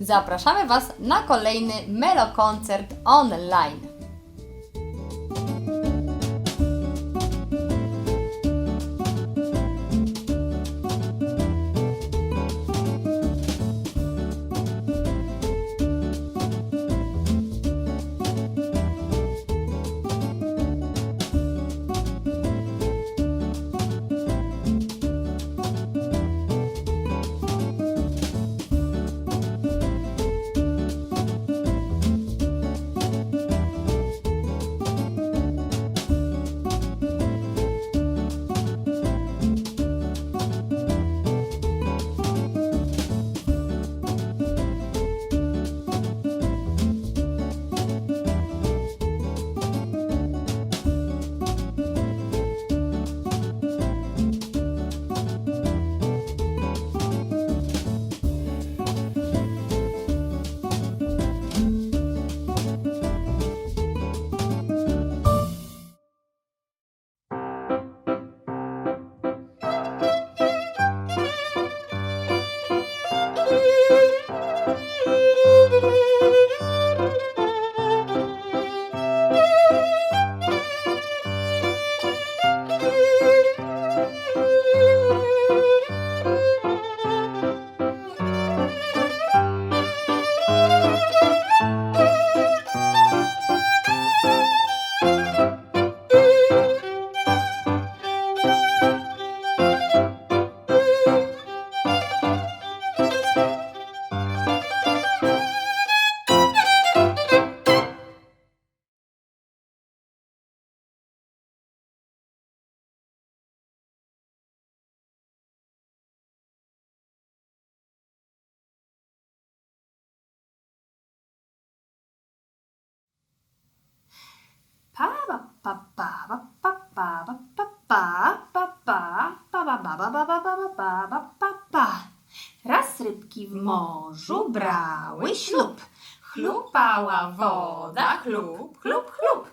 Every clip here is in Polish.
Zapraszamy Was na kolejny Melokoncert online. Rybki w morzu brały ślub. Chlupała woda, chlup, chlup, chlup.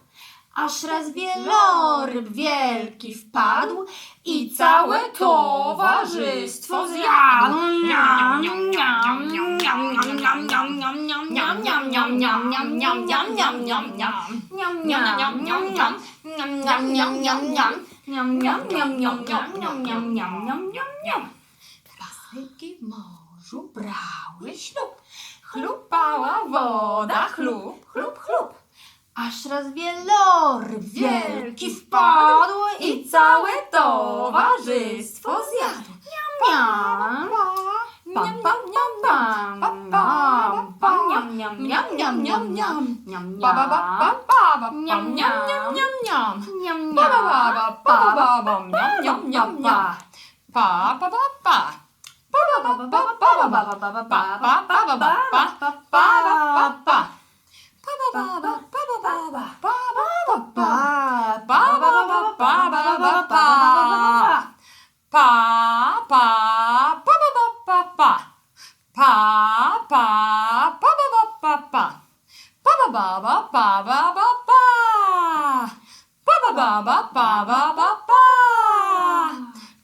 Aż raz wieloryb wielki wpadł i całe towarzystwo zjadł. Niam, niam, niam, niam, niam, niam, niam, niam, niam, niam, niam, niam, niam, niam, niam, niam, niam, niam, niam. Niam, niam, niam, niam, niam, niam, niam, niam, niam. Niam, niam, niam, niam, niam, niam, niam, niam, niam, niam, niam. Raz rybki w morzu brały ślub. Chlupała woda, chlup, chlup, chlup. Aż raz wieloryb wielki wpadł i całe towarzystwo zjadł. Niam, pam, pam, niam, pam, pam, pam, niam, niam, niam, niam, niam, niam, niam, Ba ba ba ba ba ba niam niam niam niam niam. niam, Ba ba ba ba ba ba ba niam niam niam niam. Pa pa pa pa.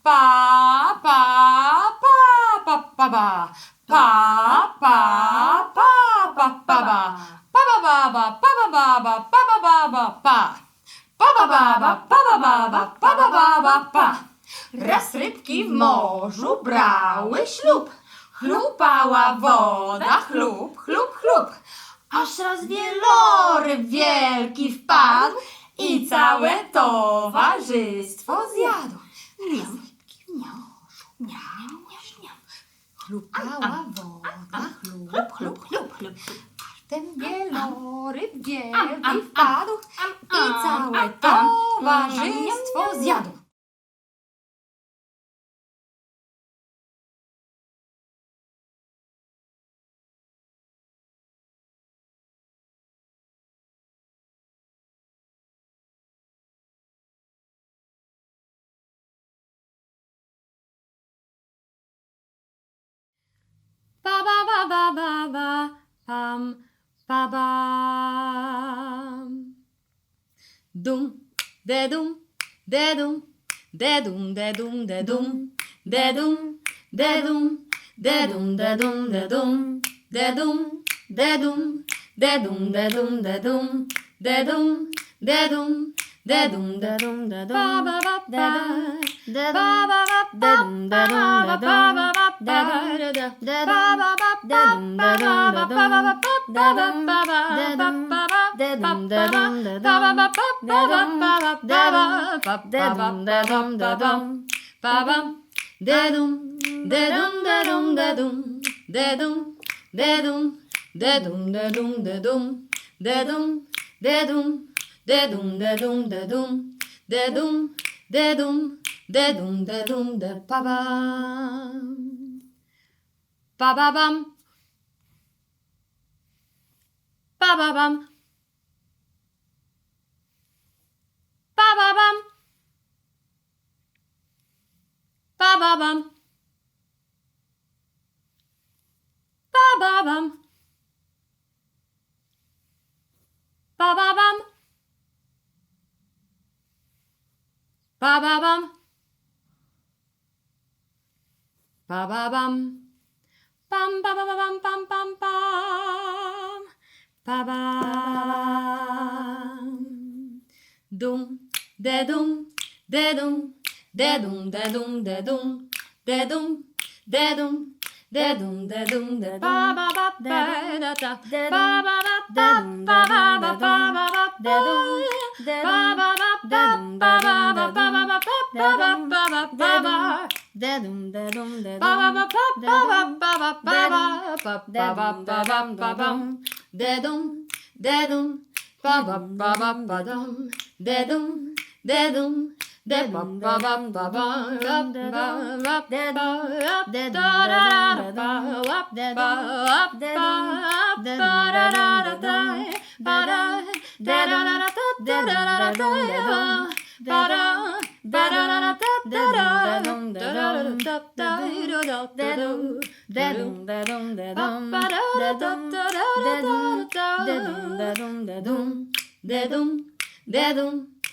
Bye. Pa. Pa pa pa pa pa ba. Pa ba ba ba pa ba ba ba pa ba ba ba pa. Pa ba ba ba pa ba ba ba pa ba ba ba pa. Raz rybki w morzu brały ślub. Chlupała woda, chlup, chlup, chlup. Aż raz wieloryb wielki wpadł I całe towarzystwo zjadł. Miam, miam, miam, miam, miam. Chlupała woda, chlup, chlup, chlup, chlup. Ten wieloryb wielki wpadł i całe towarzystwo zjadł. Ba ba ba ba ba pam ba bam. Dum de dum de dum de dum de dum de dum de dum de dum de dum de dum de dum dedum, dedum, dedum, dedum, dedum, dedum, dedum, dedum, dedum, da dum da dum da dum ba ba ba da da ba ba ba da dum da dum da dum ba ba ba da da da da ba ba ba da dum da dum da dum ba ba ba da dum ba ba da dum ba ba da dum da dum da dum ba ba ba da dum ba ba da ba da dum da dum da dum ba ba da dum da dum da dum da dum da dum da dum da dum da dum da dum da dum da dum Da dum da dum da dum da dum da dum da dum da dum da pa bam pa ba bam. Pa ba bam. Pa ba bam. Pa ba bam. Pa ba bam. Pa ba bam. Ba ba bum. Ba ba bum. Bum ba ba ba bum bum bum bum. Ba ba. Dum de dum de dum de dum de dum de dum de dum de dum de dum de dum de ba ba ba ba da da ba ba ba ba ba ba ba ba ba ba ba ba ba Dedum, dedum, ba ba ba ba ba dum, dedum, dedum, Dedam dadam dadam dadam dadam dadam dadam dadam dadam dadam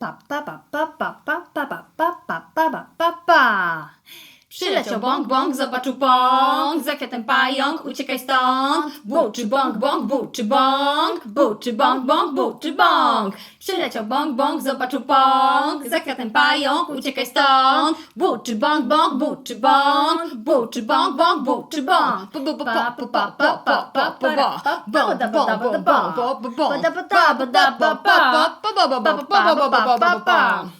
바빠 바빠 바빠 Przyleciał bąk, bąk, zobaczył pąk, za kwiatem pająk, uciekaj stąd. Buczy bąk, bąk, buczy bąk, buczy bąk, bąk, buczy bąk. Przyleciał bąk, bąk, zobaczył pąk, za kwiatem pająk, uciekaj stąd. Buczy bąk, bąk, buczy bąk, buczy bąk, bąk, buczy bąk. Bu, bu, bu, pa, pa, pa, pa, pa, pa, pa, pa. Bąk, bąk, bąk, bąk, bąk, bąk, bąk. Ba, da, ba, da, ba, da, ba, pa. Pa, pa, pa, pa, pa, pa, pa, pa, pa, pa, pa. Para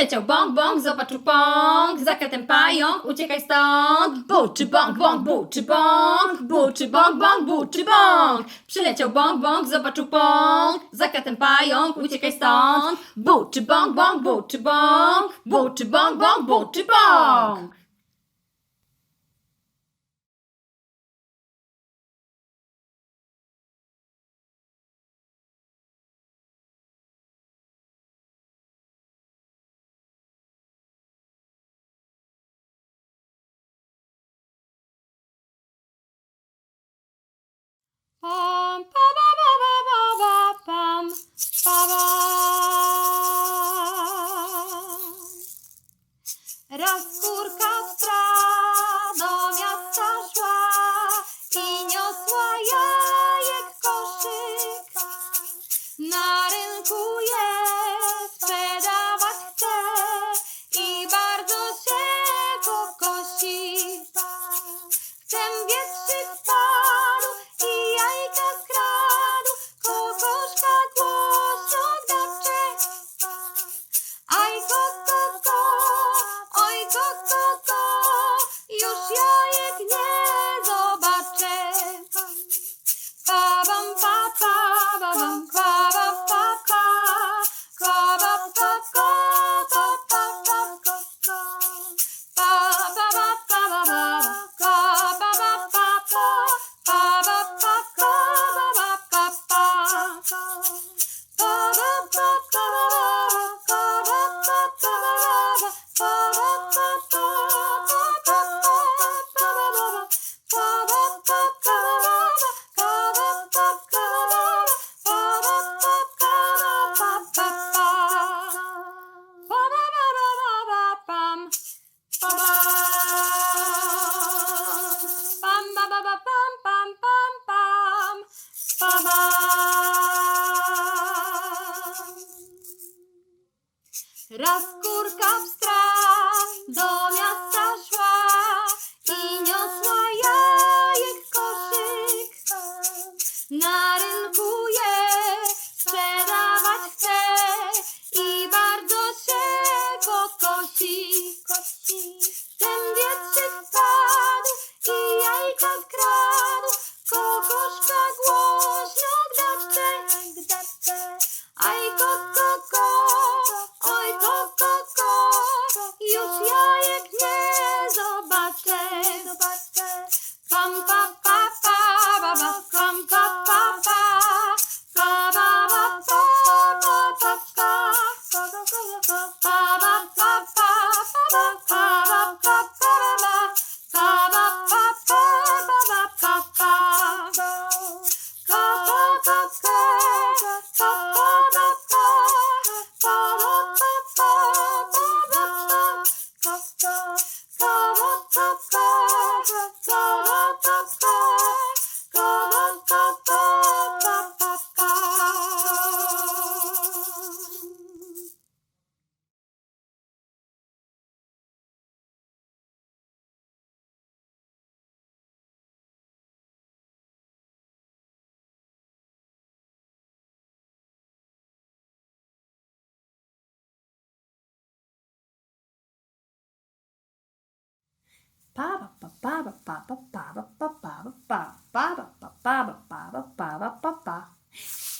Przyleciał bąk, bąk, zobaczył pąk, zakratem pająk, uciekaj stąd. Bu czy bąk, bąk, bu czy bąk, bu czy bąk, bąk, bu czy bąk. Przyleciał bąk, bąk, zobaczył pąk, zakratem pająk, uciekaj stąd. Bu czy bąk, bąk, bu czy bąk, bu czy bąk, bąk, bu czy bąk.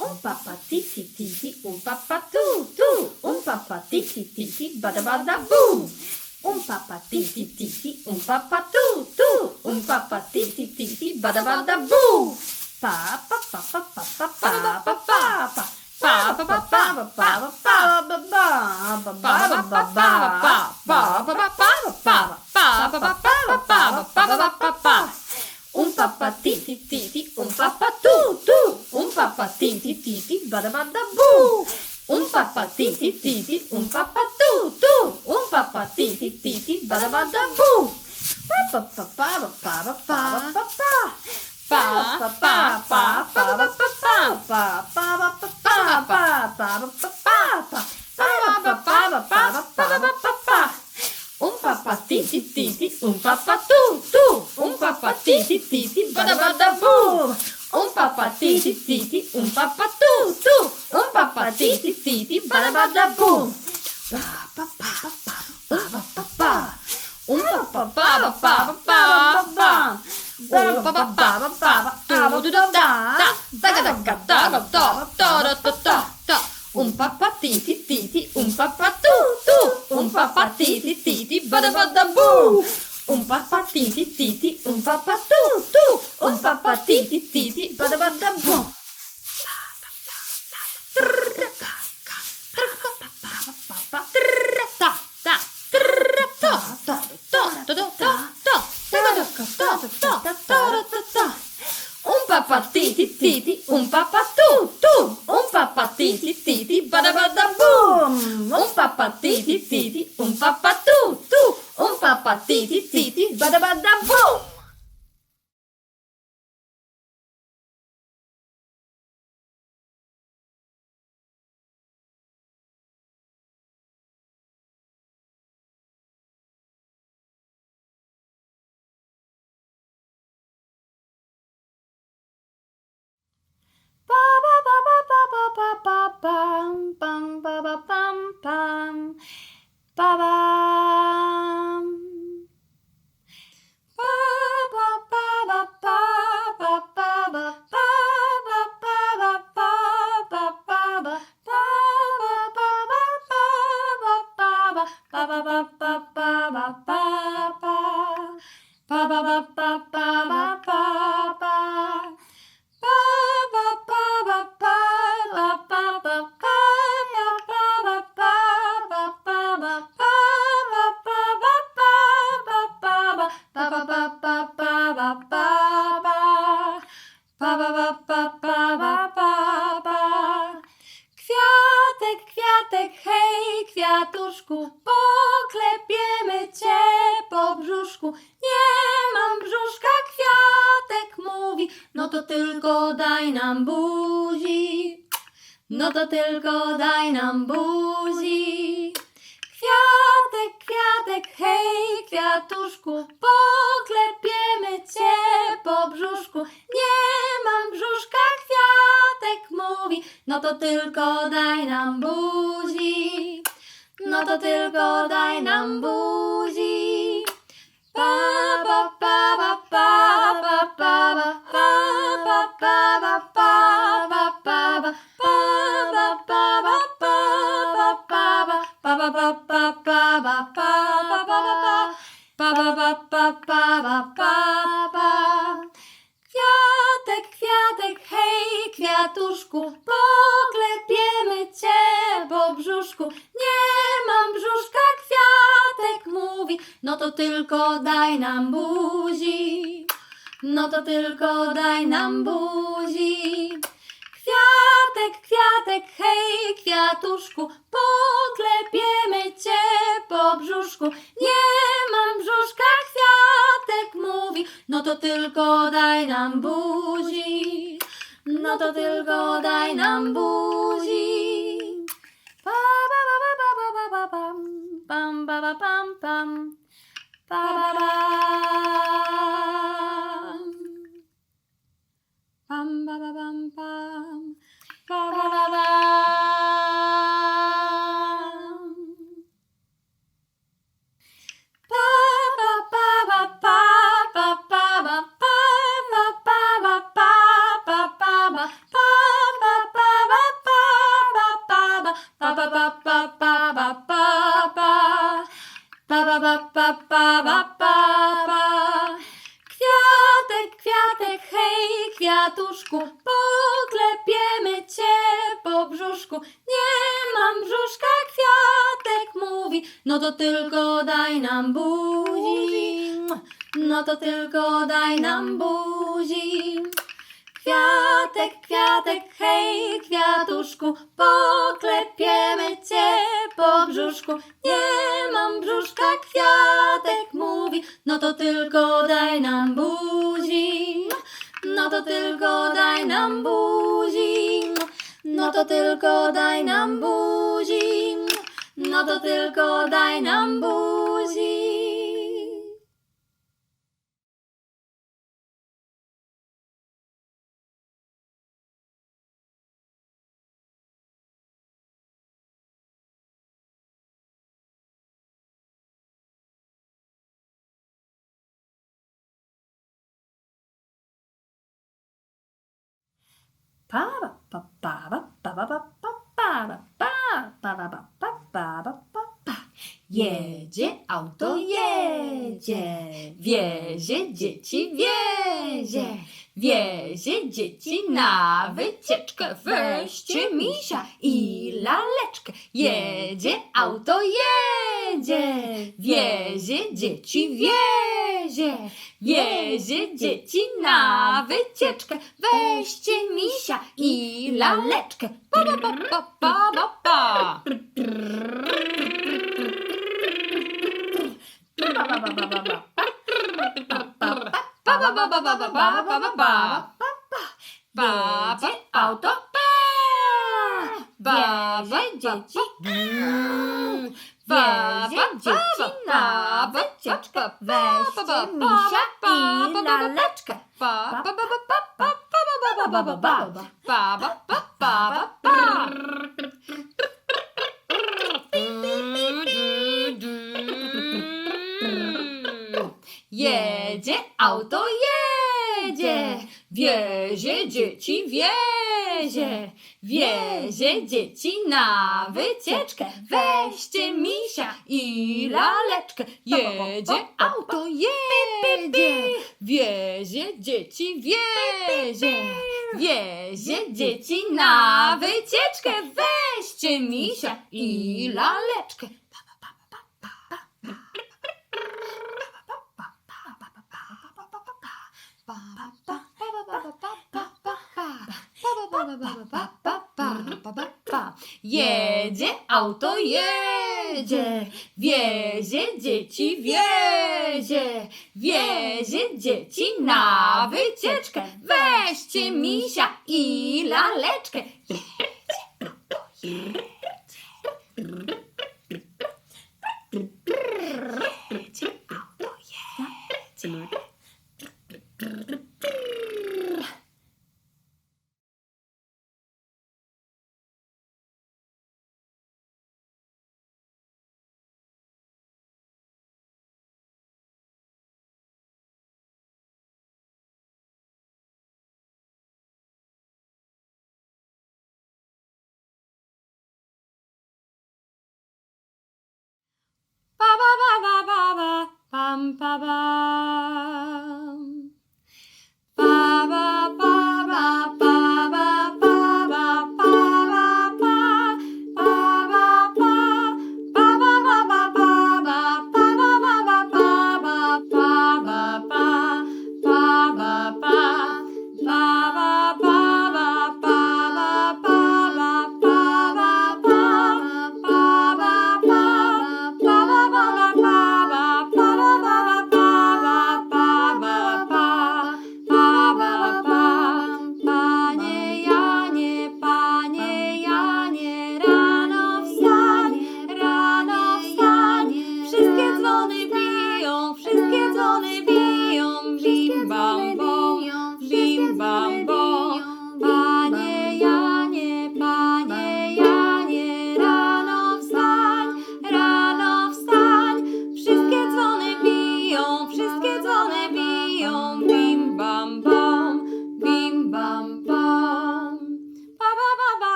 Um papa titi titi, um papa tu tu, um papa titi titi, bada bada boom. Um papa titi titi, um papa tu tu, um papa titi titi, bada bada boom. Pa pa pa pa pa pa pa pa pa pa. Un papà titi titi, un papà tu tu, un papà titi titi, badabada bu. Un papà titi titi, un papà tu tu, un papà titi titi, badabada bu. Pa pa pa pa pa pa pa pa pa. Um papá ti ti ti, um papá tu tu, um papá ti ti ti. Fiti Bye bye. No to tylko daj nam buzi. Kwiatek, kwiatek, hej, kwiatuszku, poklepiemy cię po brzuszku. Nie mam brzuszka, kwiatek mówi, no to tylko daj nam buzi. No to tylko daj nam buzi. Pa pa pa pa pa pa pa pa pa pa pa pa pa pa pa pa pa pa pa pa pa pa pa pa pa pa pa pa pa pa pa Kwiatek, kwiatek, hej, kwiatuszku, poklepiemy cię po brzuszku. Nie mam brzuszka, kwiatek mówi, no to tylko daj nam buzi. No to tylko daj nam buzi. Kwiatek, kwiatek, hej, kwiatuszku, poklepiemy cię po brzuszku. Nie mam brzuszka, kwiatek mówi, no to tylko daj nam buzi. No to tylko daj nam buzi. Pa, pa, pa, pa, pa, pa, pa, pam, pam, pa, pa, pam, pam, pa, pa, pa. ba ba bum bum ba ba ba. No to tylko daj nam buzi. No to tylko daj nam buzi. No to tylko daj nam buzi. Jedzie auto jedzie, wiezie dzieci wiezie, wiezie dzieci na wycieczkę. Weźcie misia i laleczkę. Jedzie, auto jedzie, wiezie, dzieci wiezie, wiezie dzieci na wycieczkę. Weźcie misia i laleczkę. Pa, pa, pa, pa, pa, pa, pa. Ba, ba, ba, ba, ba, ba, ba, ba, ba, ba, ba, ba, ba, ba, ba, ba, ba, ba, Baba, dzieci. Baba, dzieci na wycieczkę. Weźcie misia i laleczkę. Baba, baba, baba, baba, baba, baba, baba, baba, baba. Jedzie auto, jedzie wiezie dzieci, wiezie, wiezie dzieci na wycieczkę. Weźcie misia i laleczkę, jedzie auto, jedzie, wiezie dzieci, wiezie, wiezie dzieci na wycieczkę. Weźcie misia i laleczkę, Jedzie, auto jedzie, wiezie dzieci, wiezie, wiezie dzieci na wycieczkę. Weźcie misia i laleczkę. Jedzie, auto jedzie. Baba.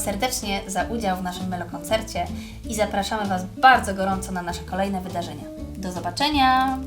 Serdecznie za udział w naszym melokoncercie i zapraszamy Was bardzo gorąco na nasze kolejne wydarzenia. Do zobaczenia!